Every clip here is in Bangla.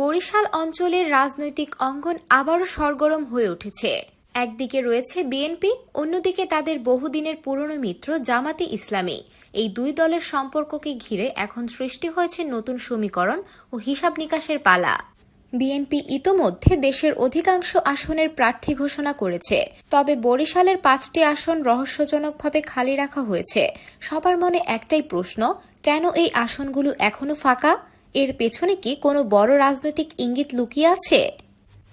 বরিশাল অঞ্চলের রাজনৈতিক অঙ্গন আবারও সরগরম হয়ে উঠেছে। একদিকে রয়েছে বিএনপি, অন্যদিকে তাদের বহুদিনের পুরনো মিত্র জামাতে ইসলামী। এই দুই দলের সম্পর্ককে ঘিরে এখন সৃষ্টি হয়েছে নতুন সমীকরণ ও হিসাব নিকাশের পালা। বিএনপি ইতোমধ্যে দেশের অধিকাংশ আসনের প্রার্থী ঘোষণা করেছে। তবে বরিশালের পাঁচটি আসন রহস্যজনকভাবে খালি রাখা হয়েছে। সবার মনে একটাই প্রশ্ন, কেন এই আসনগুলো এখনও ফাঁকা? এর পেছনে কি কোনো বড় রাজনৈতিক ইঙ্গিত লুকিয়ে আছে?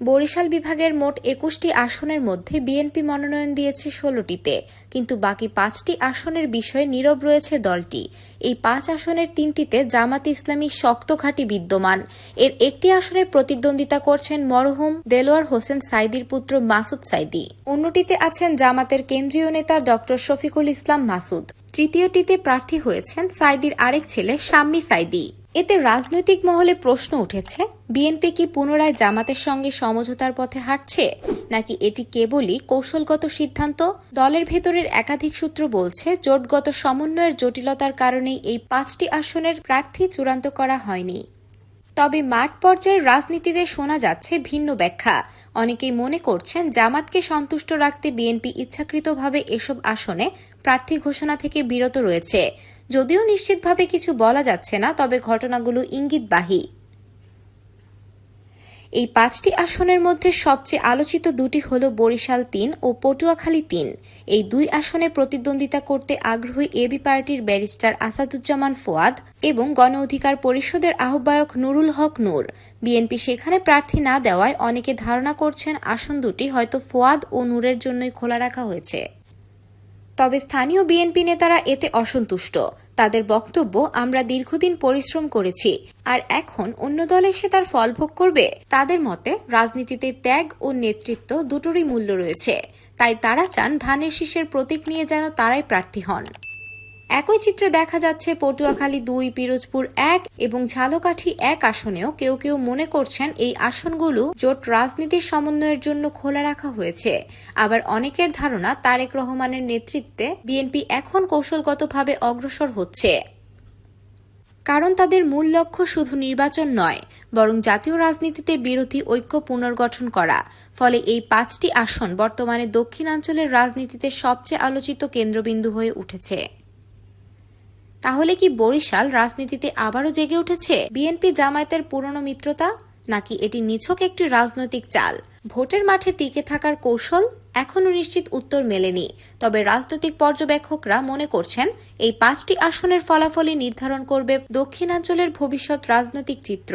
বরিশাল বিভাগের মোট একুশটি আসনের মধ্যে বিএনপি মনোনয়ন দিয়েছে ষোলোটিতে, কিন্তু বাকি পাঁচটি আসনের বিষয়ে নীরব রয়েছে দলটি। এই পাঁচ আসনের তিনটিতে জামাত ইসলামী শক্ত ঘাঁটি বিদ্যমান। এর একটি আসনে প্রতিদ্বন্দ্বিতা করছেন মরহুম দেলোয়ার হোসেন সাইদির পুত্র মাসুদ সাইদি। অন্যটিতে আছেন জামাতের কেন্দ্রীয় নেতা ড. শফিকুল ইসলাম মাসুদ। তৃতীয়টিতে প্রার্থী হয়েছেন সাইদির আরেক ছেলে শাম্মী সাইদি। এতে রাজনৈতিক মহলে প্রশ্ন উঠেছে, বিএনপি কি পুনরায় জামাতের সঙ্গে সমঝোতার পথে হাঁটছে, নাকি এটি কেবলই কৌশলগত সিদ্ধান্ত? দলের ভেতরের একাধিক সূত্র বলছে, জোটগত সমন্বয়ের জটিলতার কারণেই এই পাঁচটি আসনের প্রার্থী চূড়ান্ত করা হয়নি। তবে মাঠ পর্যায়ের রাজনীতিতে শোনা যাচ্ছে ভিন্ন ব্যাখ্যা। অনেকেই মনে করছেন, জামাতকে সন্তুষ্ট রাখতে বিএনপি ইচ্ছাকৃতভাবে এসব আসনে প্রার্থী ঘোষণা থেকে বিরত রয়েছে। যদিও নিশ্চিতভাবে কিছু বলা যাচ্ছে না, তবে ঘটনাগুলো ইঙ্গিতবাহী। এই পাঁচটি আসনের মধ্যে সবচেয়ে আলোচিত দুটি হল বরিশাল তিন ও পটুয়াখালী তিন। এই দুই আসনে প্রতিদ্বন্দ্বিতা করতে আগ্রহী এবি পার্টির ব্যারিস্টার আসাদুজ্জামান ফোয়াদ এবং গণ অধিকার পরিষদের আহ্বায়ক নুরুল হক নূর। বিএনপি সেখানে প্রার্থী না দেওয়ায় অনেকে ধারণা করছেন আসন দুটি হয়তো ফোয়াদ ও নূরের জন্যই খোলা রাখা হয়েছে। তবে স্থানীয় বিএনপি নেতারা এতে অসন্তুষ্ট। তাদের বক্তব্য, আমরা দীর্ঘদিন পরিশ্রম করেছি, আর এখন অন্য দল এসে তার ফল ভোগ করবে? তাদের মতে, রাজনীতিতে ত্যাগ ও নেতৃত্ব দুটোরই মূল্য রয়েছে। তাই তারা চান ধানের শীষের প্রতীক নিয়ে যেন তারাই প্রার্থী হন। একই চিত্র দেখা যাচ্ছে পটুয়াখালী দুই, পিরোজপুর এক এবং ঝালকাঠি এক আসনেও কেউ কেউ মনে করছেন এই আসনগুলো জোট রাজনীতির সমন্বয়ের জন্য খোলা রাখা হয়েছে। আবার অনেকের ধারণা তারেক রহমানের নেতৃত্বে বিএনপি এখন কৌশলগতভাবে অগ্রসর হচ্ছে। কারণ তাদের মূল লক্ষ্য শুধু নির্বাচন নয়, বরং জাতীয় রাজনীতিতে বিরোধী ঐক্য পুনর্গঠন করা। ফলে এই পাঁচটি আসন বর্তমানে দক্ষিণাঞ্চলের রাজনীতিতে সবচেয়ে আলোচিত কেন্দ্রবিন্দু হয়ে উঠেছে। তাহলে কি বরিশাল রাজনীতিতে আবারও জেগে উঠেছে বিএনপি জামায়াতের পুরনো মিত্রতা, নাকি এটি নিছক একটি রাজনৈতিক চাল? ভোটের মাঠে টিকে থাকার কৌশল এখনও নিশ্চিত উত্তর মেলেনি। তবে রাজনৈতিক পর্যবেক্ষকরা মনে করছেন, এই পাঁচটি আসনের ফলাফলই নির্ধারণ করবে দক্ষিণাঞ্চলের ভবিষ্যৎ রাজনৈতিক চিত্র।